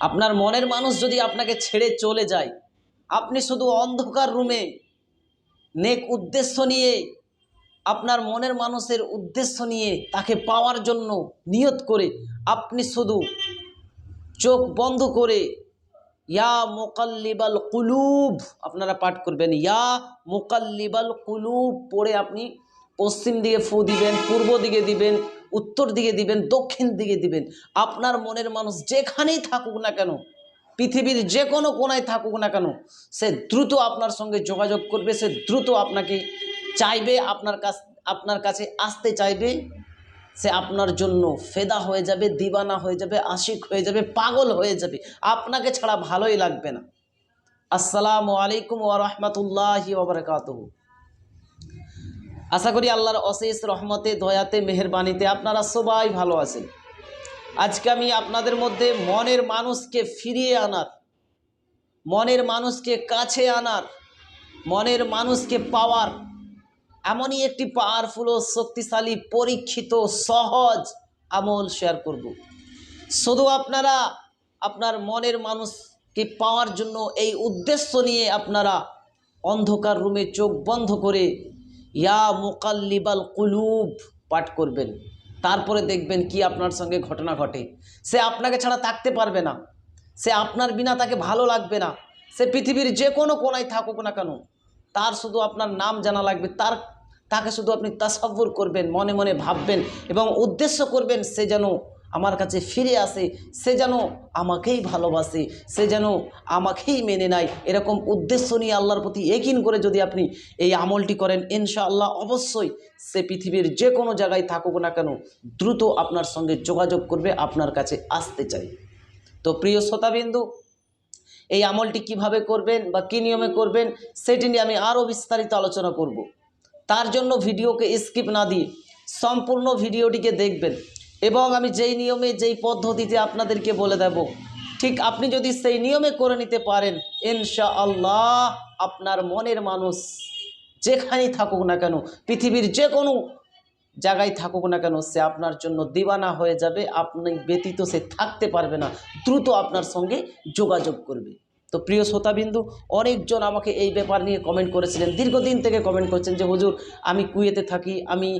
আপনার মনের মানুষ যদি আপনাকে ছেড়ে চলে যায়, আপনি শুধু অন্ধকার রুমে নেক উদ্দেশ্য নিয়ে, আপনার মনের মানুষের উদ্দেশ্য নিয়ে তাকে পাওয়ার জন্য নিয়ত করে, আপনি শুধু চোখ বন্ধ করে, ইয়া মোকাল্লিবাল কুলুব, আপনারা পাঠ করবেন, ইয়া মোকাল্লিবাল কুলুব, পড়ে আপনি পশ্চিম দিকে ফু দিবেন, পূর্ব দিকে দিবেন উত্তর দিকে দিবেন, দক্ষিণ দিকে দিবেন। আপনার মনের মানুষ যেখানেই থাকুক না কেন, পৃথিবীর যে কোনো কোনায় থাকুক না কেন, সে দ্রুত আপনার সঙ্গে যোগাযোগ করবে, সে দ্রুত আপনাকে চাইবে, আপনার কাছ, আপনার কাছে আসতে চাইবে। সে আপনার জন্য ফেদা হয়ে যাবে, দিবানা হয়ে যাবে, আশিক হয়ে যাবে, পাগল হয়ে যাবে। আপনাকে ছাড়া ভালোই লাগবে না। আসসালামু আলাইকুম ওয়া রাহমাতুল্লাহি ওয়া বারাকাতুহু। আশা করি আল্লাহর অশেষ রহমতে, দয়াতে, মেহেরবানিতে আপনারা সবাই ভালো আছেন। আজকে আমি আপনাদের মধ্যে মনের মানুষকে ফিরিয়ে আনার, মনের মানুষকে কাছে আনার, মনের মানুষকে পাওয়ার এমনই একটি পাওয়ারফুল ও শক্তিশালী, পরীক্ষিত, সহজ আমল শেয়ার করব। শুধু আপনারা, আপনার মনের মানুষকে পাওয়ার জন্য এই উদ্দেশ্য নিয়ে আপনারা অন্ধকার রুমে চোখ বন্ধ করে ইয়া মোকাল্লিবাল কুলুব, পাঠ করবেন। তারপরে দেখবেন কি আপনার সঙ্গে ঘটনা ঘটে। সে আপনাকে ছাড়া থাকতে পারবে না। সে আপনার বিনা তাকে ভালো লাগবে না। সে পৃথিবীর যে কোনো কোনায় থাকুক না কেন, তার শুধু আপনার নাম জানা লাগবে। তার, তাকে শুধু আপনি তাসাব্বুর করবেন, মনে মনে ভাববেন এবং উদ্দেশ্য করবেন সে যেন আমার কাছে ফিরে আসে, সে যেন আমাকেই ভালোবাসে, সে যেন আমাকেই মেনে নেয়। এরকম উদ্দেশ্য নিয়ে আল্লাহর প্রতি একিন করে যদি আপনি এই আমলটি করেন, ইনশাআল্লাহ অবশ্যই সে পৃথিবীর যে কোনো জায়গায় থাকুক না কেন, দ্রুত আপনার সঙ্গে যোগাযোগ করবে, আপনার কাছে আসতে চাই। তো প্রিয় শ্রোতাবিন্দু, এই আমলটি কীভাবে করবেন বা কী নিয়মে করবেন, সেটি নিয়ে আমি আরও বিস্তারিত আলোচনা করব। তার জন্য ভিডিওকে স্কিপ না দিয়ে সম্পূর্ণ ভিডিওটিকে দেখবেন। এবং আমি যেই নিয়মে, যেই পদ্ধতিতে আপনাদেরকে বলে দেব, ঠিক আপনি যদি সেই নিয়মে করে নিতে পারেন ইনশা আল্লাহ আপনার মনের মানুষ যেখানেই থাকুক না কেন, পৃথিবীর যে কোনো জায়গায় থাকুক না কেন, সে আপনার জন্য দিবানা হয়ে যাবে, আপনি ব্যতীত সে থাকতে পারবে না, দ্রুত আপনার সঙ্গে যোগাযোগ করবে। তো প্রিয় শ্রোতাবিন্দু, অনেকজন আমাকে এই ব্যাপার নিয়ে কমেন্ট করেছিলেন, দীর্ঘদিন থেকে কমেন্ট করছেন যে, হুজুর, আমি কুয়েতে থাকি, আমি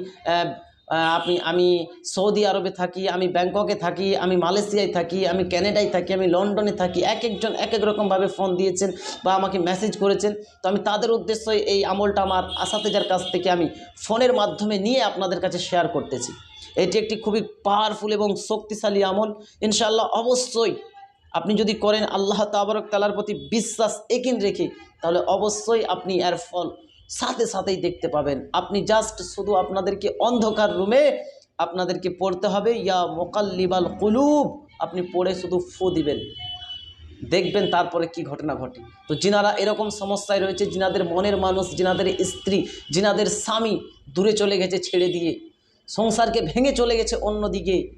আপনি, আমি সৌদি আরবে থাকি, আমি ব্যাংককে থাকি, আমি মালয়েশিয়ায় থাকি, আমি ক্যানাডায় থাকি, আমি লন্ডনে থাকি এক একজন এক এক রকমভাবে ফোন দিয়েছেন বা আমাকে মেসেজ করেছেন। তো আমি তাদের উদ্দেশ্যে এই আমলটা আমার আসাতেজার কাছ থেকে আমি ফোনের মাধ্যমে নিয়ে আপনাদের কাছে শেয়ার করতেছি। এটি একটি খুবই পাওয়ারফুল এবং শক্তিশালী আমল। ইনশাআল্লাহ অবশ্যই আপনি যদি করেন, আল্লাহ তাবারক তালার প্রতি বিশ্বাস একিন রেখে, তাহলে অবশ্যই আপনি এর ফল সাথে সাথেই দেখতে পাবেন। আপনি জাস্ট শুধু আপনাদেরকে অন্ধকার রুমে আপনাদেরকে পড়তে হবে। ইয়া মোকাল্লিবাল কুলুব, আপনি পড়ে শুধু ফু দিবেন। দেখবেন তারপরে কি ঘটনা ঘটে। তো যিনারা এরকম সমস্যায় রয়েছে যিনাদের মনের মানুষ যিনাদের স্ত্রী যিনাদের স্বামী দূরে চলে গেছে ছেড়ে দিয়ে। সংসারকে ভেঙে চলে গেছে অন্যদিকে।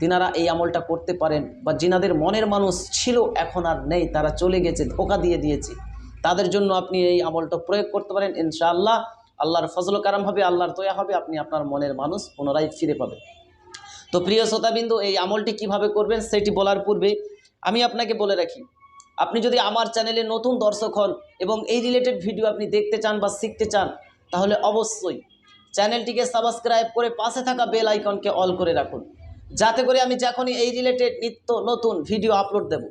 তিনারা এই আমলটা করতে পারেন, বা যিনাদের মনের মানুষ ছিল, এখন আর নেই, তারা চলে গেছে, ধোকা দিয়ে দিয়েছে। তাদের জন্য আপনি এই আমলটা প্রয়োগ করতে পারেন, ইনশাআল্লাহ। আল্লাহর ফজল কারাম হবে, আল্লাহর দয়া হবে, আপনি আপনার মনের মানুষ পুনরায় ফিরে পাবেন। তো প্রিয় শ্রোতাবিন্দু, এই আমলটি কীভাবে করবেন সেটি বলার পূর্বে আমি আপনাকে বলে রাখি, আপনি যদি আমার চ্যানেলে নতুন দর্শক হন এবং এই রিলেটেড ভিডিও আপনি দেখতে চান বা শিখতে চান, তাহলে অবশ্যই চ্যানেলটিকে সাবস্ক্রাইব করে পাশে থাকা বেল আইকনকে অল করে রাখুন। যাতে করে আমি যখনই এই রিলেটেড নিত্য নতুন ভিডিও আপলোড দেব,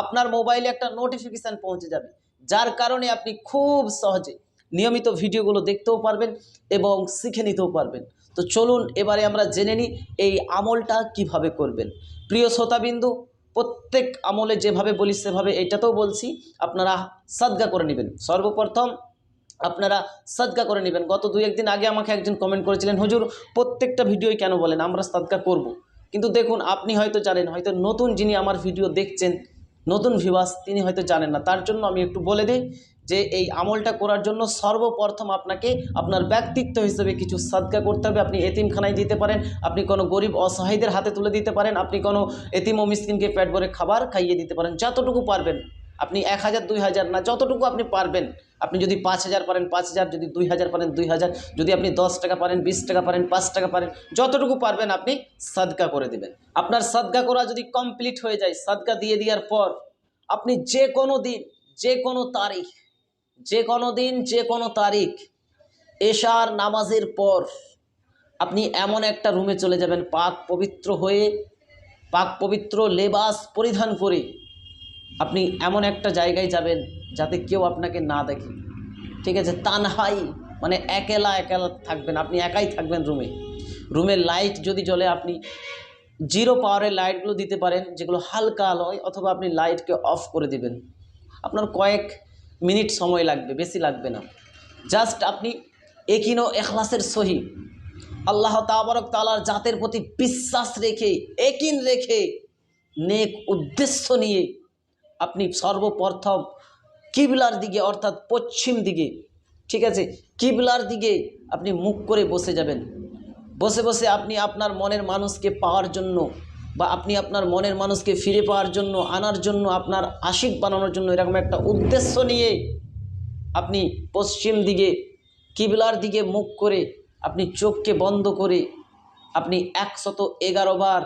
আপনার মোবাইলে একটা নোটিফিকেশান পৌঁছে যাবে। যার কারণে আপনি খুব সহজে নিয়মিত ভিডিওগুলো দেখতেও পারবেন এবং শিখে নিতেও পারবেন। তো চলুন এবারে আমরা জেনে নিই এই আমলটা কীভাবে করবেন। প্রিয় শ্রোতাবিন্দু, প্রত্যেক আমলে যেভাবে বলি সেভাবে এটাতেও বলছি, আপনারা সাদগা করে নেবেন। সর্বপ্রথম আপনারা সাদকা করে নেবেন। গত দুই একদিন আগে আমাকে একজন কমেন্ট করেছিলেন, হুজুর, প্রত্যেকটা ভিডিওই কেন বলেন? আমরা সাদকা করব। কিন্তু দেখুন, আপনি হয়তো জানেন, হয়তো নতুন যিনি আমার ভিডিও দেখছেন নতুন ভিউয়ার্স তিনি হয়তো জানেন না। তার জন্য আমি একটু বলে দিই যে এই আমলটা করার জন্য সর্বপ্রথম আপনাকে আপনার ব্যক্তিত্ব হিসেবে কিছু সাদকা করতে হবে। আপনি এতিমখানায় দিতে পারেন, আপনি কোনো গরিব অসহায়দের হাতে তুলে দিতে পারেন, আপনি কোনো এতিম ও মিসকিনকে পেট ভরে খাবার খাইয়ে দিতে পারেন, যতটুকু পারবেন। আপনি এক হাজার, দুই হাজার না, যতটুকু আপনি পারবেন, আপনি যদি পাঁচ হাজার পারেন, পাঁচ হাজার, যদি দুই হাজার পারেন, দুই হাজার, যদি আপনি দশ টাকা পারেন, বিশ টাকা পারেন, পাঁচ টাকা পারেন, যতটুকু পারবেন আপনি সাদকা করে দেবেন। আপনার সাদকা করা যদি কমপ্লিট হয়ে যায়, সাদকা দিয়ে দেওয়ার পর আপনি যে কোনো দিন, যে কোনো তারিখ, যে কোনো দিন, যে কোনো তারিখ, এশার নামাজের পর আপনি এমন একটা রুমে চলে যাবেন, পাক পবিত্র হয়ে, পাক পবিত্র লেবাস পরিধান করে আপনি এমন একটা জায়গায় যাবেন যাতে কেউ আপনাকে না দেখে। ঠিক আছে? তানহাই মানে একেলা একেলা থাকবেন, আপনি একাই থাকবেন রুমে। রুমের লাইট যদি জ্বলে, আপনি জিরো পাওয়ারের লাইটগুলো দিতে পারেন, যেগুলো হালকা আলো হয় অথবা আপনি লাইটকে অফ করে দিবেন। আপনার কয়েক মিনিট সময় লাগবে, বেশি লাগবে না। জাস্ট আপনি একিনো এখলাসের সহি। আল্লাহ তাবারক তালার জাতের প্রতি বিশ্বাস রেখে, একিন রেখে, নেক উদ্দেশ্য নিয়ে আপনি সর্বপ্রথম কিবলার দিকে, অর্থাৎ পশ্চিম দিকে, ঠিক আছে? কিবলার দিকে আপনি মুখ করে বসে যাবেন। বসে বসে আপনি আপনার মনের মানুষকে পাওয়ার জন্য বা আপনি আপনার মনের মানুষকে ফিরে পাওয়ার জন্য, আনার জন্য, আপনার আশিক বানানোর জন্য এরকম একটা উদ্দেশ্য নিয়ে আপনি পশ্চিম দিকে, কিবলার দিকে মুখ করে আপনি চোখকে বন্ধ করে আপনি একশত এগারো বার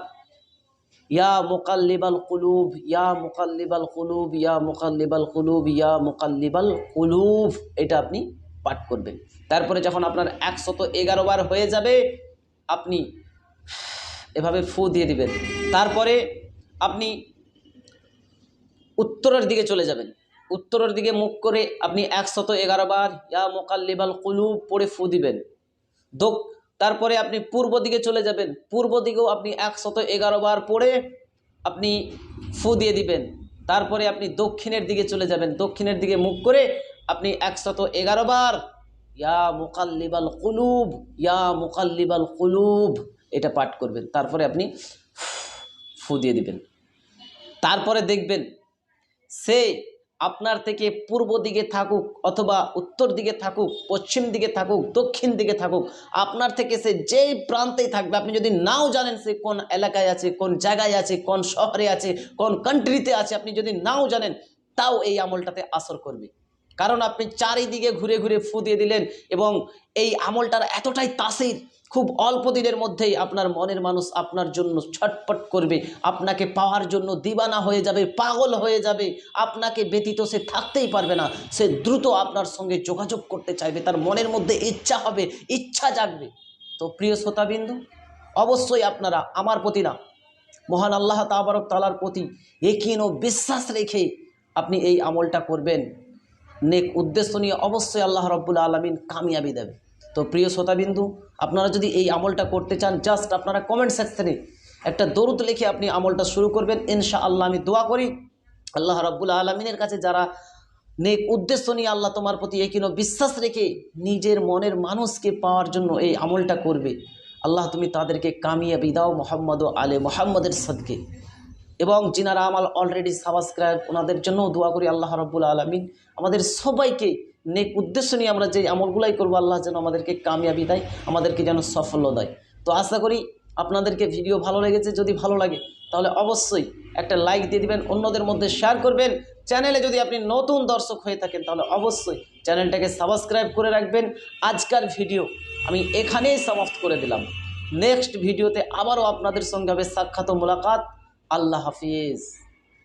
ইয়া মোকাল্লিবাল কুলুব, ইয়া মোকাল্লিবাল কুলুব, ইয়া মোকাল্লিবাল কুলুব, ইয়া মোকাল্লিবাল কুলুব। এটা আপনি পাঠ করবেন। তারপরে যখন আপনার একশত এগারো বার হয়ে যাবে, আপনি এভাবে ফু দিয়ে দিবেন। তারপরে আপনি উত্তরের দিকে চলে যাবেন। উত্তরের দিকে মুখ করে আপনি একশত এগারো বার ইয়া মোকাল্লিবাল কুলুব পড়ে ফু দিবেন। দোক তারপরে আপনি পূর্ব দিকে চলে যাবেন। পূর্ব দিকেও আপনি একশত এগারো বার পড়ে আপনি ফু দিয়ে দিবেন। তারপরে আপনি দক্ষিণের দিকে চলে যাবেন। দক্ষিণের দিকে মুখ করে আপনি একশত এগারো বার, ইয়া মুকাল্লিবাল কুলুব, ইয়া মুকাল্লিবাল কুলুব, এটা পাঠ করবেন। তারপরে আপনি ফু দিয়ে দিবেন। তারপরে দেখবেন, সে আপনার থেকে পূর্ব দিকে থাকুক অথবা উত্তর দিকে থাকুক, পশ্চিম দিকে থাকুক, দক্ষিণ দিকে থাকুক, আপনার থেকে সে যেই প্রান্তেই থাকবে, আপনি যদি নাও জানেন সে কোন এলাকায় আছে, কোন জায়গায় আছে, কোন শহরে আছে, কোন কান্ট্রিতে আছে, আপনি যদি নাও জানেন, তাও এই আমলটাতে আসর করবে। কারণ আপনি চারিদিকে ঘুরে ঘুরে ফু দিয়ে দিলেন এবং এই আমলটার এতটাই তাসির, খুব অল্প দিনের মধ্যেই আপনার মনের মানুষ আপনার জন্য ছটপট করবে, আপনাকে পাওয়ার জন্য দিবানা হয়ে যাবে, পাগল হয়ে যাবে, আপনাকে ব্যতীত সে থাকতেই পারবে না, সে দ্রুত আপনার সঙ্গে যোগাযোগ করতে চাইবে, তার মনের মধ্যে ইচ্ছা হবে, ইচ্ছা জাগবে। তো প্রিয় শ্রোতাবিন্দু, অবশ্যই আপনারা আমার প্রতি না, মহান আল্লাহ তাবারক তালার প্রতি একিন ও বিশ্বাস রেখে আপনি এই আমলটা করবেন। নেক উদ্দেশ্য নিয়ে অবশ্যই আল্লাহ রব্বুল আলমিন কামিয়াবি দেবে। তো প্রিয় শ্রোতাবিন্দু, আপনারা যদি এই আমলটা করতে চান জাস্ট আপনারা কমেন্ট সেকশনে একটা দরুদ লিখে আপনি আমলটা শুরু করবেন। ইনশা আল্লাহ আমি দোয়া করি। আল্লাহ রব্বুল আলমিনের কাছে যারা নেক উদ্দেশ্য নিয়ে আল্লাহ তোমার প্রতি একিনো বিশ্বাস রেখে নিজের মনের মানুষকে পাওয়ার জন্য এই আমলটা করবে, আল্লাহ তুমি তাদেরকে কামিয়াবি দাও মোহাম্মদ আলে মোহাম্মদের সদকে। এবং যিনারা আমার অলরেডি সাবস্ক্রাইব ওনাদের জন্যও দোয়া করি আল্লাহ রব্বুল আলমিন। আমাদের সবাইকে নেক উদ্দেশ্য নিয়ে আমরা যে আমলগুলাই করব, আল্লাহ যেন আমাদেরকে কামিয়াবি দেয়, আমাদেরকে যেন সাফল্য দেয়। তো আশা করি আপনাদেরকে ভিডিও ভালো লেগেছে, যদি ভালো লাগে তাহলে অবশ্যই একটা লাইক দিয়ে দিবেন, অন্যদের মধ্যে শেয়ার করবেন। চ্যানেলে যদি আপনি নতুন দর্শক হয়ে থাকেন তাহলে অবশ্যই চ্যানেলটাকে সাবস্ক্রাইব করে রাখবেন। আজকার ভিডিও আমি এখানেই সমাপ্ত করে দিলাম। নেক্সট ভিডিওতে আবারও আপনাদের সঙ্গে হবে সাক্ষাৎ মোলাকাত। আল্লাহ হাফিজ।